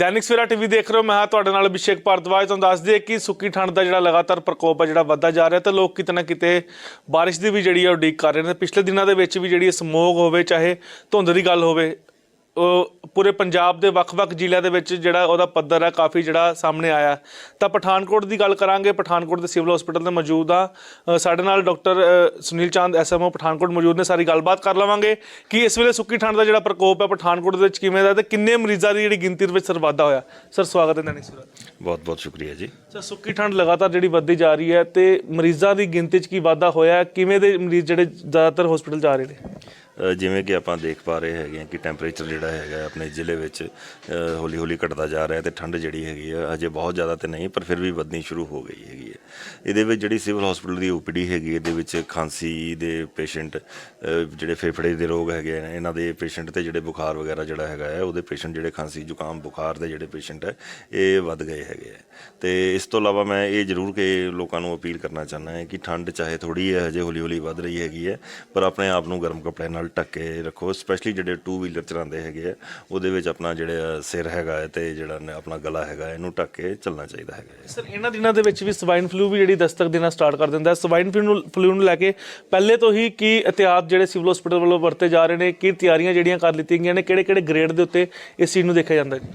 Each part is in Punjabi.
ਦੈਨਿਕ ਸਵੇਰਾ ਟੀਵੀ ਦੇਖ ਰਹੇ ਹੋ। ਮੈਂ ਹਾਂ ਤੁਹਾਡੇ ਨਾਲ ਅਭਿਸ਼ੇਕ ਭਾਰਦਵਾਜ। ਤੁਹਾਨੂੰ ਦੱਸ ਦਈਏ ਕਿ ਸੁੱਕੀ ਠੰਡ ਦਾ ਜਿਹੜਾ ਲਗਾਤਾਰ ਪ੍ਰਕੋਪ ਹੈ ਜਿਹੜਾ ਵੱਧਦਾ ਜਾ ਰਿਹਾ ਤੇ ਲੋਕ ਕਿਤੇ ਨਾ ਕਿਤੇ ਬਾਰਿਸ਼ ਦੀ ਵੀ ਜਿਹੜੀ ਹੈ ਉਡੀਕ ਕਰ ਰਹੇ ਨੇ। ਪਿਛਲੇ ਦਿਨਾਂ ਦੇ ਵਿੱਚ ਵੀ ਜਿਹੜੀ ਸਮੋਗ ਹੋਵੇ, ਚਾਹੇ ਧੁੰਦ ਦੀ ਗੱਲ ਹੋਵੇ ਪੂਰੇ ਪੰਜਾਬ ਦੇ ਵੱਖ-ਵੱਖ ਜ਼ਿਲ੍ਹਿਆਂ ਦੇ ਵਿੱਚ ਜਿਹੜਾ ਉਹਦਾ ਪੱਧਰ ਹੈ ਕਾਫੀ ਜਿਹੜਾ ਸਾਹਮਣੇ ਆਇਆ। ਤਾਂ ਪਠਾਨਕੋਟ ਦੀ ਗੱਲ ਕਰਾਂਗੇ ਪਠਾਨਕੋਟ ਦੇ ਸਿਵਲ ਹਸਪੀਟਲ ਤੇ ਮੌਜੂਦ ਆ। ਸਾਡੇ ਨਾਲ ਡਾਕਟਰ ਸੁਨੀਲ ਚੰਦ ਐਸਐਮਓ ਪਠਾਨਕੋਟ ਮੌਜੂਦ ਨੇ ਸਾਰੀ ਗੱਲਬਾਤ ਕਰ ਲਵਾਂਗੇ। ਕਿ ਇਸ ਵੇਲੇ ਸੁੱਕੀ ਠੰਡ ਦਾ ਜਿਹੜਾ ਪ੍ਰਕੋਪ ਹੈ ਪਠਾਨਕੋਟ ਦੇ ਵਿੱਚ ਕਿਵੇਂ ਦਾ ਤੇ ਕਿੰਨੇ ਮਰੀਜ਼ਾਂ ਦੀ ਜਿਹੜੀ ਗਿਣਤੀ ਦੇ ਵਿੱਚ ਸਰ ਵਾਧਾ ਹੋਇਆ? ਸਰ ਸਵਾਗਤ ਹੈ ਦੈਨਿਕ ਸਵੇਰਾ ਬਹੁਤ ਬਹੁਤ ਸ਼ੁਕਰੀਆ ਜੀ। ਸਰ ਸੁੱਕੀ ਠੰਡ ਲਗਾਤਾਰ ਜਿਹੜੀ ਵੱਧਦੀ ਜਾ ਰਹੀ ਹੈ ਤੇ ਮਰੀਜ਼ਾਂ ਦੀ ਗਿਣਤੀ 'ਚ ਕੀ ਵਾਧਾ ਹੋਇਆ? ਕਿਵੇਂ ਦੇ ਮਰੀਜ਼ ਜਿਹੜੇ ਜ਼ਿਆਦਾਤਰ ਹਸਪੀਟਲ ਜਾ ਰਹੇ ਨੇ? ਜਿਵੇਂ ਕਿ ਆਪਾਂ ਦੇਖ ਪਾ ਰਹੇ ਹੈਗੇ ਹਾਂ ਕਿ ਟੈਂਪਰੇਚਰ ਜਿਹੜਾ ਹੈਗਾ ਆਪਣੇ ਜ਼ਿਲ੍ਹੇ ਵਿੱਚ ਹੌਲੀ ਹੌਲੀ ਘਟਦਾ ਜਾ ਰਿਹਾ ਹੈ ਤੇ ਠੰਡ ਜਿਹੜੀ ਹੈਗੀ ਆ ਅਜੇ ਬਹੁਤ ਜ਼ਿਆਦਾ ਤੇ ਨਹੀਂ, ਪਰ ਫਿਰ ਵੀ ਵਧਣੀ ਸ਼ੁਰੂ ਹੋ ਗਈ ਹੈਗੀ ਇਹਦੇ ਵਿੱਚ ਜਿਹੜੀ ਸਿਵਲ ਹਸਪੀਟਲ ਦੀ ਓਪੀਡੀ ਹੈਗੀ ਇਹਦੇ ਵਿੱਚ ਖਾਂਸੀ ਦੇ ਪੇਸ਼ੈਂਟ ਜਿਹੜੇ ਫੇਫੜੇ ਦੇ ਰੋਗ ਹੈਗੇ ਨੇ, ਇਹਨਾਂ ਦੇ ਪੇਸ਼ੈਂਟ ਤੇ ਜਿਹੜੇ ਬੁਖਾਰ ਵਗੈਰਾ ਜਿਹੜਾ ਹੈਗਾ ਹੈ, ਉਹਦੇ ਪੇਸ਼ੈਂਟ ਜਿਹੜੇ ਖਾਂਸੀ ਜ਼ੁਕਾਮ, ਬੁਖਾਰ ਦੇ ਜਿਹੜੇ ਪੇਸ਼ੈਂਟ ਹੈ, ਇਹ ਵੱਧ ਗਏ ਹੈਗੇ ਹੈ। ਤੇ ਇਸ ਤੋਂ ਇਲਾਵਾ ਮੈਂ ਇਹ ਜ਼ਰੂਰ ਕਿ ਲੋਕਾਂ ਨੂੰ ਅਪੀਲ ਕਰਨਾ ਚਾਹੁੰਦਾ ਹੈ ਕਿ ਠੰਡ ਚਾਹੇ ਥੋੜੀ ਹੈ, ਹਜੇ ਹੌਲੀ ਹੌਲੀ ਵੱਧ ਰਹੀ ਹੈਗੀ ਹੈ, ਪਰ ਆਪਣੇ ਆਪ ਨੂੰ ਗਰਮ ਕੱਪੜੇ ਨਾਲ ਢੱਕ ਕੇ ਰੱਖੋ ਸਪੈਸ਼ਲੀ ਜਿਹੜੇ ਟੂ ਵੀਲਰ ਚਲਾਉਂਦੇ ਹੈਗੇ ਆ ਉਹਦੇ ਵਿੱਚ ਆਪਣਾ ਜਿਹੜਾ ਸਿਰ ਹੈਗਾ ਹੈ ਤੇ ਜਿਹੜਾ ਆਪਣਾ ਗਲਾ ਹੈਗਾ ਇਹਨੂੰ ਢੱਕ ਕੇ ਚੱਲਣਾ ਚਾਹੀਦਾ ਹੈਗਾ ਸਰ, ਇਹਨਾਂ ਦਿਨਾਂ ਦੇ ਵਿੱਚ ਵੀ ਸਵਾਈਨ ਫਲੂ ਫਲੂ ਵੀ ਜਿਹੜੀ ਦਸਤਕ ਦੇਣਾ ਸਟਾਰਟ ਕਰ ਦਿੰਦਾ ਹੈ। ਸਵਾਈਨ ਫਲੂ ਨੂੰ ਫਲੂ ਨੂੰ ਲੈ ਕੇ ਪਹਿਲੇ ਤੋਂ ਹੀ ਕੀ ਇhtiyਾਤ ਜਿਹੜੇ ਸਿਵਲ ਹਸਪੀਟਲ ਵੱਲੋਂ ਵਰਤੇ ਜਾ ਰਹੇ ਨੇ, ਕੀ ਤਿਆਰੀਆਂ ਜਿਹੜੀਆਂ ਕਰ ਲਿੱਤੀਆਂ ਗਈਆਂ ਨੇ ਕਿਹੜੇ ਕਿਹੜੇ ਗ੍ਰੇਡ ਦੇ ਉੱਤੇ ਇਸ ਚੀਜ਼ ਨੂੰ ਦੇਖਿਆ ਜਾਂਦਾ ਜੀ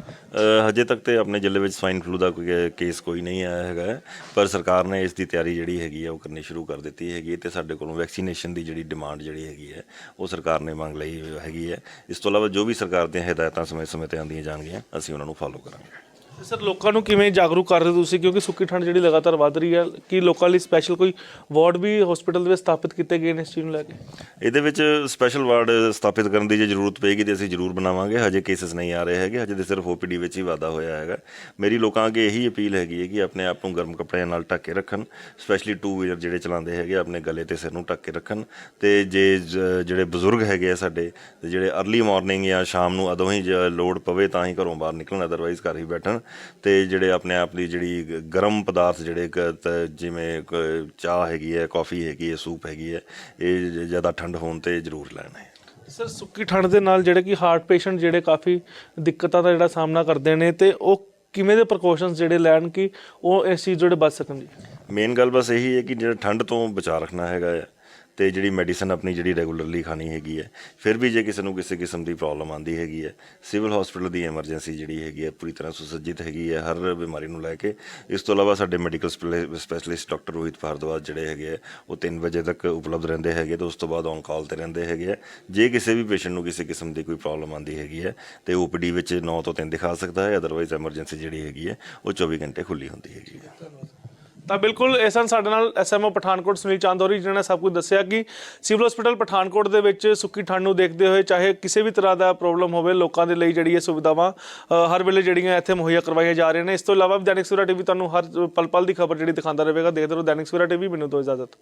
ਹਜੇ ਤੱਕ ਤੇ ਆਪਣੇ ਜ਼ਿਲ੍ਹੇ ਵਿੱਚ ਸਵਾਈਨ ਫਲੂ ਦਾ ਕੋਈ ਕੇਸ ਕੋਈ ਨਹੀਂ ਆਇਆ ਹੈਗਾ ਪਰ ਸਰਕਾਰ ਨੇ ਇਸ ਦੀ ਤਿਆਰੀ ਜਿਹੜੀ ਹੈਗੀ ਆ, ਉਹ ਕਰਨੀ ਸ਼ੁਰੂ ਕਰ ਦਿੱਤੀ ਹੈਗੀ ਹੈ ਤੇ ਸਾਡੇ ਕੋਲੋਂ ਵੈਕਸੀਨੇਸ਼ਨ ਦੀ ਜਿਹੜੀ ਡਿਮਾਂਡ ਜਿਹੜੀ ਹੈਗੀ ਹੈ, ਉਹ ਸਰਕਾਰ ਨੇ ਮੰਗ ਲਈ ਹੈਗੀ ਹੈ। ਇਸ ਤੋਂ ਇਲਾਵਾ ਜੋ ਵੀ ਸਰਕਾਰ ਦੀਆਂ ਹਦਾਇਤਾਂ ਸਮੇਂ-ਸਮੇਂ ਤੇ ਆਉਂਦੀਆਂ ਜਾਣਗੀਆਂ, ਅਸੀਂ ਉਹਨਾਂ ਨੂੰ ਫਾਲੋ ਕਰਾਂਗੇ। ਸਰ, ਲੋਕਾਂ ਨੂੰ ਕਿਵੇਂ ਜਾਗਰੂਕ ਕਰ ਰਹੇ ਹੋ ਤੁਸੀਂ? ਕਿਉਂਕਿ ਸੁੱਕੀ ਠੰਡ ਜਿਹੜੀ ਲਗਾਤਾਰ ਵੱਧ ਰਹੀ ਹੈ, ਕੀ ਲੋਕਾਂ ਲਈ ਸਪੈਸ਼ਲ ਕੋਈ ਵਾਰਡ ਵੀ ਹਸਪੀਟਲ ਦੇ ਵਿੱਚ ਸਥਾਪਿਤ ਕੀਤੇ ਗਏ ਨੇ ਇਸ ਚੀਜ਼ ਨੂੰ ਲੈ ਕੇ? ਇਹਦੇ ਵਿੱਚ ਸਪੈਸ਼ਲ ਵਾਰਡ ਸਥਾਪਿਤ ਕਰਨ ਦੀ ਜੇ ਜ਼ਰੂਰਤ ਪਏਗੀ ਤੇ ਅਸੀਂ ਜ਼ਰੂਰ ਬਣਾਵਾਂਗੇ। ਹਜੇ ਕੇਸਸ ਨਹੀਂ ਆ ਰਹੇ ਹੈਗੇ, ਹਜੇ ਤੇ ਸਿਰਫ ਓਪੀਡੀ ਵਿੱਚ ਹੀ ਵਾਧਾ ਹੋਇਆ ਹੈਗਾ। ਮੇਰੀ ਲੋਕਾਂ ਅੱਗੇ ਇਹੀ ਅਪੀਲ ਹੈਗੀ ਹੈ ਕਿ ਆਪਣੇ ਆਪ ਨੂੰ ਗਰਮ ਕੱਪੜਿਆਂ ਨਾਲ ਢੱਕ ਕੇ ਰੱਖਣ ਸਪੈਸ਼ਲੀ ਟੂ ਵੀਲਰ ਜਿਹੜੇ ਚਲਾਉਂਦੇ ਹੈਗੇ, ਆਪਣੇ ਗਲੇ ਤੇ ਸਿਰ ਨੂੰ ਢੱਕ ਕੇ ਰੱਖਣ। ਤੇ ਜੇ ਜਿਹੜੇ ਬਜ਼ੁਰਗ ਹੈਗੇ ਆ ਸਾਡੇ, ਤੇ ਜਿਹੜੇ ਅਰਲੀ ਮਾਰਨਿੰਗ ਜਾਂ ਸ਼ਾਮ ਨੂੰ ਅਦੋਂ ਹੀ ਜੇ ਲੋਡ ਪਵੇ ਤਾਂ ਹੀ ਘਰੋਂ ਬਾਹਰ ਨਿਕਲਣ ਅਦਰਵਾਈਜ਼ ਘਰ ਹੀ ਬੈਠਣ। ਤੇ ਜਿਹੜੇ ਆਪਣੇ ਆਪ ਦੀ ਜਿਹੜੀ ਗਰਮ ਪਦਾਰਥ ਜਿਹੜੇ ਜਿਵੇਂ ਚਾਹ ਹੈਗੀ ਹੈ ਕਾਫੀ ਹੈਗੀ ਹੈ ਸੂਪ ਹੈਗੀ ਹੈ ਇਹ ਜ਼ਿਆਦਾ ਠੰਡ ਹੋਣ ਤੇ ਜ਼ਰੂਰ ਲੈਣਾ ਹੈ। ਸਰ ਸੁੱਕੀ ਠੰਡ ਦੇ ਨਾਲ ਜਿਹੜੇ ਕਿ ਹਾਰਟ ਪੇਸ਼ੈਂਟ ਜਿਹੜੇ ਕਾਫੀ ਦਿੱਕਤਾਂ ਦਾ ਜਿਹੜਾ ਸਾਹਮਣਾ ਕਰਦੇ ਨੇ ਤੇ ਉਹ ਕਿਵੇਂ ਦੇ ਪ੍ਰੀਕਾਸ਼ਨਸ ਜਿਹੜੇ ਲੈਣ ਕਿ ਉਹ ਇਸ ਚੀਜ਼ ਜਿਹੜੇ ਬਚ ਸਕਣ ਜੀ? ਮੇਨ ਗੱਲ ਬਸ ਇਹੀ ਹੈ ਕਿ ਜਿਹੜਾ ਠੰਡ ਤੋਂ ਬਚਾ ਰੱਖਣਾ ਹੈਗਾ ਹੈ ਤੇ ਜਿਹੜੀ ਮੈਡੀਸਨ ਆਪਣੀ ਜਿਹੜੀ ਰੈਗੂਲਰਲੀ ਖਾਣੀ ਹੈਗੀ ਹੈ, ਫਿਰ ਵੀ ਜੇ ਕਿਸੇ ਨੂੰ ਕਿਸੇ ਕਿਸਮ ਦੀ ਪ੍ਰੋਬਲਮ ਆਂਦੀ ਹੈਗੀ ਹੈ ਸਿਵਲ ਹਸਪੀਟਲ ਦੀ ਐਮਰਜੈਂਸੀ ਜਿਹੜੀ ਹੈਗੀ ਹੈ, ਪੂਰੀ ਤਰ੍ਹਾਂ ਸੁਸੱਜਿਤ ਹੈਗੀ ਹੈ, ਹਰ ਬਿਮਾਰੀ ਨੂੰ ਲੈ ਕੇ। ਇਸ ਤੋਂ ਇਲਾਵਾ ਸਾਡੇ medical specialist doctor Rohit Bhardwaj ਜਿਹੜੇ ਹੈਗੇ ਆ ਉਹ 3 ਵਜੇ ਤੱਕ ਉਪਲਬਧ ਰਹਿੰਦੇ ਹੈਗੇ ਤੇ ਉਸ ਤੋਂ ਬਾਅਦ ਔਨ ਕਾਲ ਤੇ ਰਹਿੰਦੇ ਹੈਗੇ ਆ ਜੇ ਕਿਸੇ ਵੀ ਪੇਸ਼ੈਂਟ ਨੂੰ ਕਿਸੇ ਕਿਸਮ ਦੀ ਕੋਈ ਪ੍ਰੋਬਲਮ ਆਂਦੀ ਹੈਗੀ ਹੈ ਤੇ ਓਪੀਡੀ ਵਿੱਚ 9 ਤੋਂ 3 ਦਿਖਾ ਸਕਦਾ ਹੈ ਅਦਰਵਾਈਜ਼ ਐਮਰਜੈਂਸੀ ਜਿਹੜੀ ਹੈਗੀ ਹੈ, ਉਹ 24 ਘੰਟੇ ਖੁੱਲੀ ਹੁੰਦੀ ਹੈਗੀ ਹੈ। ਤਾਂ ਬਿਲਕੁਲ ਇਸ ਹਨ ਸਾਡੇ ਨਾਲ ਐਸਐਮਓ ਪਠਾਨਕੋਟ ਸੁਨੀਲ ਚਾਂਦੋਰੀ, ਜਿਨ੍ਹਾਂ ਨੇ ਸਭ ਕੁਝ ਦੱਸਿਆ ਕਿ ਸਿਵਲ ਹਸਪੀਟਲ ਪਠਾਨਕੋਟ ਦੇ ਵਿੱਚ ਸੁੱਕੀ ਠੰਡ ਨੂੰ ਦੇਖਦੇ ਹੋਏ ਚਾਹੇ ਕਿਸੇ ਵੀ ਤਰ੍ਹਾਂ ਦਾ ਪ੍ਰੋਬਲਮ ਹੋਵੇ, ਲੋਕਾਂ ਦੇ ਲਈ ਜਿਹੜੀ ਇਹ ਸੁਵਿਧਾਵਾਂ ਹਰ ਵੇਲੇ ਜਿਹੜੀਆਂ ਇੱਥੇ ਮੁਹੱਈਆ ਕਰਵਾਈਆਂ ਜਾ ਰਹੀਆਂ ਨੇ। ਇਸ ਤੋਂ ਇਲਾਵਾ ਵੀ ਦੈਨਿਕ ਸਵੇਰਾ ਟੀਵੀ ਤੁਹਾਨੂੰ ਹਰ ਪਲ ਪਲ ਦੀ ਖਬਰ ਜਿਹੜੀ ਦਿਖਾਉਂਦਾ ਰਹੇਗਾ। ਦੇਖਦੇ ਰਹੋ ਦੈਨਿਕ ਸਵੇਰਾ ਟੀਵੀ, ਮੈਨੂੰ ਤੋਂ ਇਜਾਜ਼ਤ।